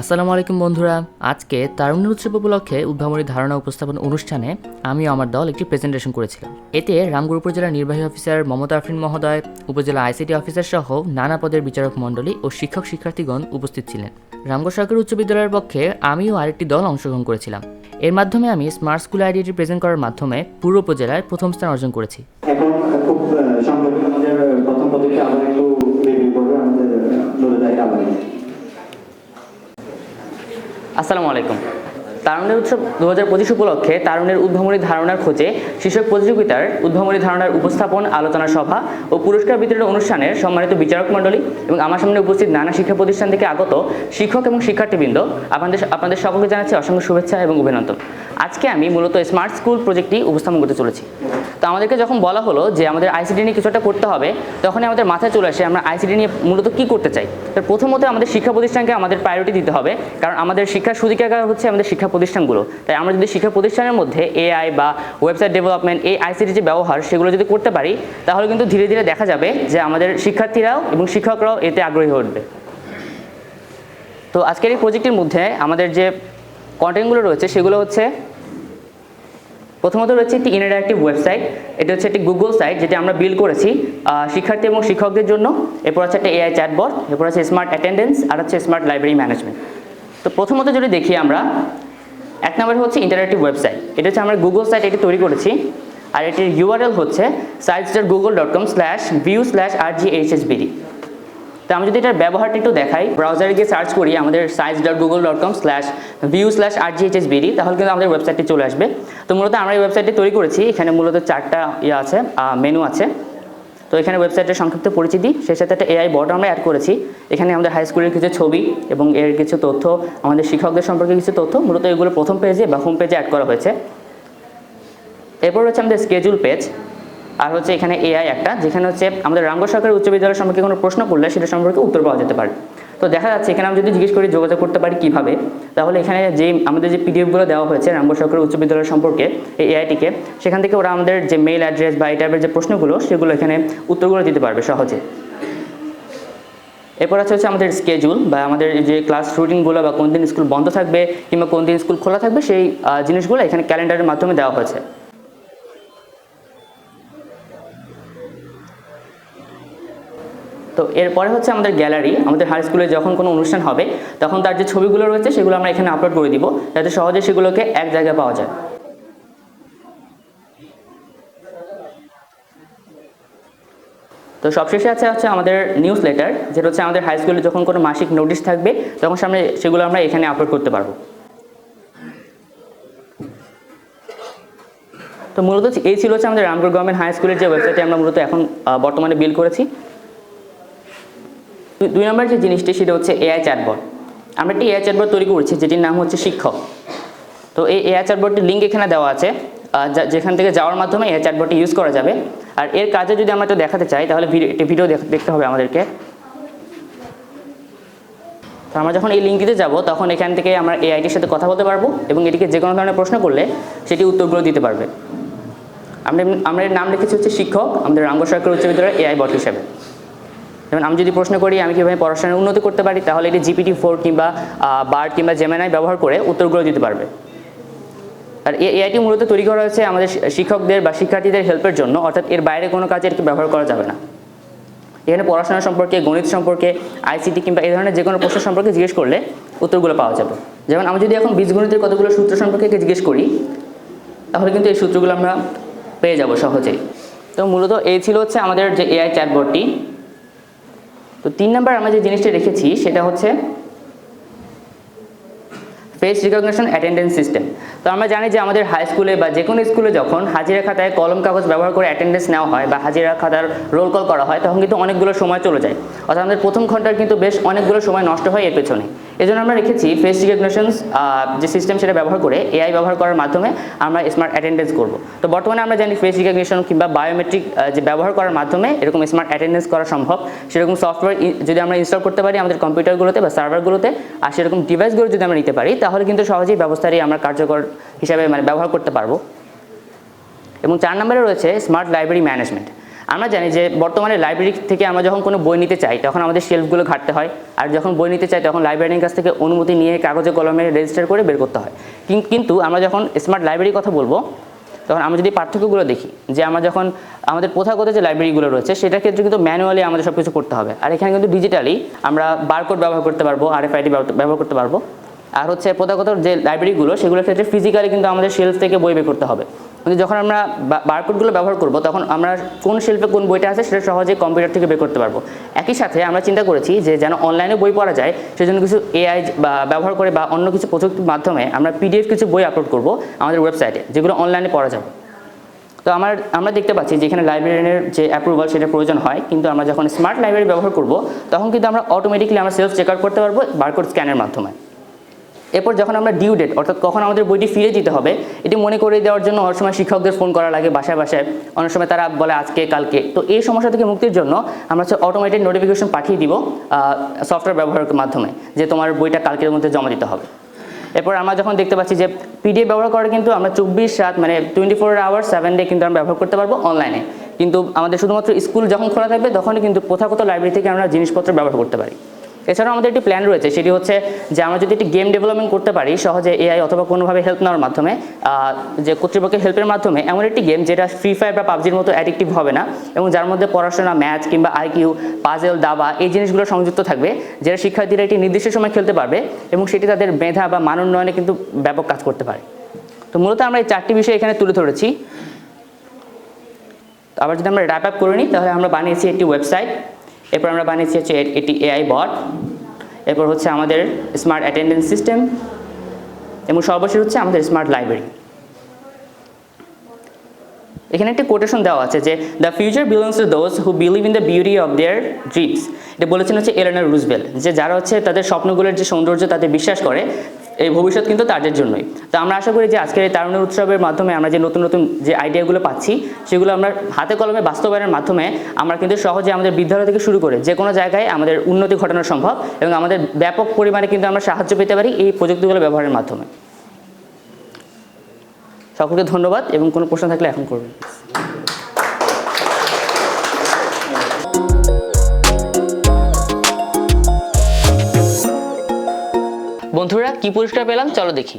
আসসালামু আলাইকুম বন্ধুরা। আজকে তারুণ্য উৎসব উপলক্ষে উদ্ভাবনী ধারণা উপস্থাপন অনুষ্ঠানে আমি আমার দল একটি প্রেজেন্টেশন করেছিলাম। এতে রামগড় উপজেলার নির্বাহী অফিসার মমতা আফরিন মহোদয়, উপজেলা আইসিটি অফিসার সহ নানা পদের বিচারক মণ্ডলী ও শিক্ষক শিক্ষার্থীগণ উপস্থিত ছিলেন। রামগড় সরকারি উচ্চ বিদ্যালয়ের পক্ষে আমিও আরেকটি দল অংশগ্রহণ করেছিলাম। এর মাধ্যমে আমি স্মার্ট স্কুল আইডিয়াটি প্রেজেন্ট করার মাধ্যমে পুরো উপজেলায় প্রথম স্থান অর্জন করেছি এখন খুব আহ, সংক্ষেপে আমাদের প্রথম পদকে আবার একটু রিভিউ করবে আমাদের নুরুদাই আলাই আসসালামু আলাইকুম। তারুণ্যের উৎসব দু হাজার পঁচিশ উপলক্ষে তারুণের উদ্ভাবনী ধারণার খোঁজে শীর্ষক প্রতিযোগিতার উদ্ভাবনী ধারণার উপস্থাপন, আলোচনা সভা ও পুরস্কার বিতরণ অনুষ্ঠানের সম্মানিত বিচারক মণ্ডলী এবং আমার সামনে উপস্থিত নানা শিক্ষা প্রতিষ্ঠান থেকে আগত শিক্ষক এবং শিক্ষার্থীবৃন্দ। আপনাদের আপনাদের সকলকে জানাচ্ছি অসংখ্য শুভেচ্ছা এবং অভিনন্দন। আজকে আমি মূলত স্মার্ট স্কুল প্রজেক্টটি উপস্থাপন করতে চলেছি। তো আমাদেরকে যখন বলা হলো যে আমাদের আইসিডি নিয়ে কিছু একটা করতে হবে, তখনই আমাদের মাথায় চলে আসে আমরা আইসিডি নিয়ে মূলত কি করতে চাই। তার প্রথমত আমাদের শিক্ষা প্রতিষ্ঠানকে আমাদের প্রায়োরিটি দিতে হবে, কারণ আমাদের শিক্ষার সুদিকার হচ্ছে আমাদের শিক্ষা প্রতিষ্ঠানগুলো। তাই আমরা যদি শিক্ষা প্রতিষ্ঠানের মধ্যে এআই বা ওয়েবসাইট ডেভেলপমেন্ট এই আইসিটি যে ব্যবহার, সেগুলো যদি করতে পারি, তাহলে কিন্তু ধীরে ধীরে দেখা যাবে যে আমাদের শিক্ষার্থীরাও এবং শিক্ষকরাও এতে আগ্রহী উঠবে। তো আজকের এই প্রজেক্টের মধ্যে আমাদের যে কন্টেন্টগুলো রয়েছে, সেগুলো হচ্ছে, প্রথমত রয়েছে একটি ইন্টারঅ্যাক্টিভ ওয়েবসাইট এটা হচ্ছে একটি গুগল সাইট যেটা আমরা বিল্ড করেছি শিক্ষার্থী এবং শিক্ষকদের জন্য। এরপর আছে একটা এআই চ্যাটবট এরপর আছে স্মার্ট অ্যাটেন্ডেন্স আর হচ্ছে স্মার্ট লাইব্রেরি ম্যানেজমেন্ট তো প্রথমত যদি দেখি আমরা, এক নম্বর হচ্ছে ইন্টারঅ্যাক্টিভ ওয়েবসাইট এটা হচ্ছে আমরা গুগল সাইট এটি তৈরি করেছি, আর এটির ইউআরএল হচ্ছে sites dot Google dot com slash view slash R G H S BD তো আমি যদি এটার ব্যবহারটা একটু দেখাই ব্রাউজারে গিয়ে সার্চ করি, আমাদের size dot Google dot com slash view slash R G GHS BD তাহলে কিন্তু আমাদের ওয়েবসাইটটি চলে আসবে। তো মূলত আমরা এই ওয়েবসাইটটি তৈরি করেছি, এখানে মূলত চারটা ইয়ে আছে মেনু আছে। তো এখানে ওয়েবসাইটের সংক্ষিপ্ত পরিচিতি সেই সাথে একটা এআই বট আমরা অ্যাড করেছি। এখানে আমাদের হাই স্কুলের কিছু ছবি এবং এর কিছু তথ্য, আমাদের শিক্ষকদের সম্পর্কে কিছু তথ্য, মূলত এগুলো প্রথম পেজে বা হোম পেজে অ্যাড করা হয়েছে। এরপর হচ্ছে আমাদের স্কেজুল পেজ আর হচ্ছে এখানে এআই একটা, যেখানে হচ্ছে আমাদের রামগড় সরকারি উচ্চ বিদ্যালয় সম্পর্কে কোনো প্রশ্ন করলে সেটা সম্পর্কে উত্তর পাওয়া যেতে পারে। তো দেখা যাচ্ছে এখানে আমি যদি জিজ্ঞেস করি যোগাযোগ করতে পারি কীভাবে, তাহলে এখানে যে আমাদের যে পিডিএফগুলো দেওয়া হয়েছে রামগড় সরকারি উচ্চ বিদ্যালয় সম্পর্কে এই এআইটিকে সেখান থেকে ওরা আমাদের যে মেইল অ্যাড্রেস বা এই টাইপের যে প্রশ্নগুলো, সেগুলো এখানে উত্তরগুলো দিতে পারবে সহজে। এরপর আছে হচ্ছে আমাদের স্কেজুল বা আমাদের যে ক্লাস রুটিনগুলো বা কোন দিন স্কুল বন্ধ থাকবে কিংবা কোন দিন স্কুল খোলা থাকবে, সেই জিনিসগুলো এখানে ক্যালেন্ডারের মাধ্যমে দেওয়া হয়েছে। তো এরপরে হচ্ছে আমাদের গ্যালারি, আমাদের হাই স্কুলে যখন কোনো অনুষ্ঠান হবে, তখন তার যে ছবিগুলো রয়েছে সেগুলো আমরা এখানে আপলোড করে দিব, যাতে সহজে সেগুলোকে এক জায়গায় পাওয়া যায়। তো সবশেষে আছে হচ্ছে আমাদের নিউজ লেটার যেটা হচ্ছে আমাদের হাই স্কুলে যখন কোনো মাসিক নোটিশ থাকবে, তখন সামনে সেগুলো আমরা এখানে আপলোড করতে পারব। তো মূলত এই ছিল হচ্ছে আমাদের রামপুর গভর্নমেন্ট হাই স্কুলের যে ওয়েবসাইটে আমরা মূলত এখন বর্তমানে বিল করেছি। দুই- নম্বর যে জিনিসটি, সেটা হচ্ছে এআই চ্যাটবট আমরা একটি এআই চ্যাটবট তৈরি করেছি, যেটির নাম হচ্ছে শিক্ষক। তো এই এআই চ্যাটবটটির লিঙ্ক এখানে দেওয়া আছে। যেখান থেকে যাওয়ার মাধ্যমে এআই চ্যাটবটটি ইউজ করা যাবে। আর এর কাজে যদি আমরা একটু দেখাতে চাই, তাহলে একটি ভিডিও দেখতে হবে আমাদেরকে। তো আমরা যখন এই লিঙ্কটিতে যাব, তখন এখান থেকে আমরা এআইটির সাথে কথা বলতে পারব এবং এটিকে যে কোনো ধরনের প্রশ্ন করলে সেটি উত্তরগুলো দিতে পারবে। আমরা আমরা নাম লিখেছি হচ্ছে শিক্ষক, আমাদের রামগড় সরকার উচ্চ বিদ্যালয়ের এআই বট হিসেবে। যেমন আমি যদি প্রশ্ন করি, আমি কীভাবে পড়াশোনার উন্নতি করতে পারি, তাহলে এটি জিপিটি ফোর কিংবা বার্ড কিংবা জেমেনাই ব্যবহার করে উত্তরগুলো দিতে পারবে। আর এআইটি মূলত তৈরি করা হয়েছে আমাদের শিক্ষকদের বা শিক্ষার্থীদের হেল্পের জন্য, অর্থাৎ এর বাইরে কোনো কাজে এটি ব্যবহার করা যাবে না। এখানে পড়াশোনা সম্পর্কে, গণিত সম্পর্কে আইসিটি কিংবা এই ধরনের যে কোনো প্রশ্ন সম্পর্কে জিজ্ঞেস করলে উত্তরগুলো পাওয়া যাবে। যেমন আমি যদি এখন বীজগণিতের কতগুলো সূত্র সম্পর্কে জিজ্ঞেস করি, তাহলে কিন্তু এই সূত্রগুলো আমরা পেয়ে যাব সহজেই। তো মূলত এই ছিল হচ্ছে আমাদের যে এআই চ্যাটবটটি তো তিন নাম্বার আমরা যে জিনিসটা রেখেছি, সেটা হচ্ছে ফেস রিকগনিশন অ্যাটেন্ডেন্স সিস্টেম তো আমরা জানি যে আমাদের হাই স্কুলে বা যে কোনো স্কুলে যখন হাজিরা খাতায় কলম, কাগজ ব্যবহার করে অ্যাটেন্ডেন্স নেওয়া হয় বা হাজিরা খাতার রোল কল করা হয়, তখন কিন্তু অনেকগুলো সময় চলে যায়। অর্থাৎ আমাদের প্রথম ঘণ্টার কিন্তু বেশ অনেকগুলো সময় নষ্ট হয় এর পেছনে। এই জন্য আমরা রেখেছি ফেস রিকগনিশন যে সিস্টেম সেটা ব্যবহার করে এআই ব্যবহার করার মাধ্যমে আমরা স্মার্ট অ্যাটেন্ডেন্স করব। তো বর্তমানে আমরা জানি ফেস রিকগনিশন কিংবা বায়োমেট্রিক যে ব্যবহার করার মাধ্যমে এরকম স্মার্ট অ্যাটেন্ডেন্স করা সম্ভব। সেরকম সফটওয়্যার যদি আমরা ইনস্টল করতে পারি আমাদের কম্পিউটারগুলোতে বা সার্ভারগুলোতে আর সেরকম ডিভাইসগুলো যদি আমরা নিতে পারি, তাহলে কিন্তু সহজেই ব্যবস্থাটি আমরা কার্যকর হিসাবে মানে ব্যবহার করতে পারব। এবং চার নম্বরে রয়েছে স্মার্ট লাইব্রেরি ম্যানেজমেন্ট আমরা জানি যে বর্তমানে লাইব্রেরি থেকে আমরা যখন কোনো বই নিতে চাই, তখন আমাদের শেলফগুলো ঘাটতে হয়। আর যখন বই নিতে চাই, তখন লাইব্রেরির কাছ থেকে অনুমতি নিয়ে কাগজে কলমে রেজিস্টার করে বের করতে হয়। কিন- কিন্তু আমরা যখন স্মার্ট লাইব্রেরির কথা বলব, তখন আমরা যদি পার্থক্যগুলো দেখি, যে আমরা যখন, আমাদের প্রথাগত যে লাইব্রেরিগুলো রয়েছে, সেটার ক্ষেত্রে কিন্তু ম্যানুয়ালি আমাদের সব কিছু করতে হবে। আর এখানে কিন্তু ডিজিটালি আমরা বারকোড ব্যবহার করতে পারব আর এফ আইডি ব্যবহার করতে পারব। আর হচ্ছে প্রথাগত যে লাইব্রেরিগুলো সেগুলোর ক্ষেত্রে ফিজিক্যালি কিন্তু আমাদের শেলফ থেকে বই বের করতে হবে। কিন্তু যখন আমরা বারকোডগুলো ব্যবহার করব, তখন আমরা কোন শেলফে কোন বইটা আছে সেটা সহজে কম্পিউটার থেকে বের করতে পারব। একই সাথে আমরা চিন্তা করেছি যে যেন অনলাইনে বই পড়া যায়, সেজন্য কিছু এআই বা ব্যবহার করে বা অন্য কিছু প্রযুক্তির মাধ্যমে আমরা পিডিএফ কিছু বই আপলোড করব আমাদের ওয়েবসাইটে যেগুলো অনলাইনে পড়া যাবে। তো আমার, আমরা দেখতে পাচ্ছি যে এখানে লাইব্রেরিয়ানের যে অ্যাপ্রুভাল সেটা প্রয়োজন হয়, কিন্তু আমরা যখন স্মার্ট লাইব্রেরি ব্যবহার করব, তখন কিন্তু আমরা অটোমেটিকলি আমরা সেলফ চেক আউট করতে পারব বারকোড স্ক্যানের মাধ্যমে। এরপর যখন আমরা ডিউ ডেট অর্থাৎ কখন আমাদের বইটি ফিরে দিতে হবে, এটি মনে করে দেওয়ার জন্য অনেক সময় শিক্ষকদের ফোন করা লাগে বাসায় বাসায়। অনেক সময় তারা বলে আজকে, কালকে। তো এই সমস্যা থেকে মুক্তির জন্য আমরা হচ্ছে অটোমেটেড নোটিফিকেশন পাঠিয়ে দিব সফটওয়্যার ব্যবহারের মাধ্যমে, যে তোমার বইটা কালকের মধ্যে জমা দিতে হবে। এরপর আমরা যখন দেখতে পাচ্ছি যে পিডিএফ ব্যবহার করে কিন্তু আমরা চব্বিশ রাত মানে twenty four hour seven day কিন্তু আমরা ব্যবহার করতে পারব অনলাইনে কিন্তু আমাদের শুধুমাত্র স্কুল যখন খোলা থাকবে, তখনই কিন্তু প্রথাগত লাইব্রেরি থেকে আমরা জিনিসপত্র ব্যবহার করতে পারি। এছাড়াও আমাদের একটি প্ল্যান রয়েছে, সেটি হচ্ছে যে আমরা যদি একটি গেম ডেভেলপমেন্ট করতে পারি, সহজে এআই অথবা কোনোভাবে হেল্প নেওয়ার মাধ্যমে যে কর্তৃপক্ষের হেল্পের মাধ্যমে এমন একটি গেম যেটা ফ্রি ফায়ার বা পাবজির মতো অ্যাডিক্টিভ হবে না এবং যার মধ্যে পড়াশোনা ম্যাথ কিংবা আইকিউ পাজেল দাবা এই জিনিসগুলো সংযুক্ত থাকবে, যেটা শিক্ষার্থীরা একটি নির্দিষ্ট সময় খেলতে পারবে এবং সেটি তাদের মেধা বা মান উন্নয়নে কিন্তু ব্যাপক কাজ করতে পারে। তো মূলত আমরা এই চারটি বিষয় এখানে তুলে ধরেছি। আবার যদি আমরা র্যাপ আপ করে নিই, তাহলে আমরা বানিয়েছি একটি ওয়েবসাইট এরপর আমরা বানিয়েছি হচ্ছে এটি এআই বট এরপর হচ্ছে আমাদের স্মার্ট অ্যাটেন্ডেন্স সিস্টেম এবং সর্বশেষ হচ্ছে আমাদের স্মার্ট লাইব্রেরি এখানে একটি কোটেশন দেওয়া আছে যে the future belongs to those who believe in the beauty of their dreams এটা বলেছেন হচ্ছে এলেনার রুজবেল যে যারা হচ্ছে তাদের স্বপ্নগুলোর যে সৌন্দর্য তাতে বিশ্বাস করে এই ভবিষ্যৎ কিন্তু তাদের জন্যই। তো আমরা আশা করি যে আজকের এই তারুণ্যের উৎসবের মাধ্যমে আমরা যে নতুন নতুন যে আইডিয়াগুলো পাচ্ছি, সেগুলো আমরা হাতে কলমে বাস্তবায়নের মাধ্যমে আমরা কিন্তু সহজে আমাদের বিদ্যালয় থেকে শুরু করে যে কোনো জায়গায় আমাদের উন্নতি ঘটানো সম্ভব এবং আমাদের ব্যাপক পরিমাণে কিন্তু আমরা সাহায্য পেতে পারি এই প্রযুক্তিগুলো ব্যবহারের মাধ্যমে। সকলকে ধন্যবাদ এবং কোনো প্রশ্ন থাকলে এখন করবেন। বন্ধুরা কি পুরস্কার পেলাম? চলো দেখি।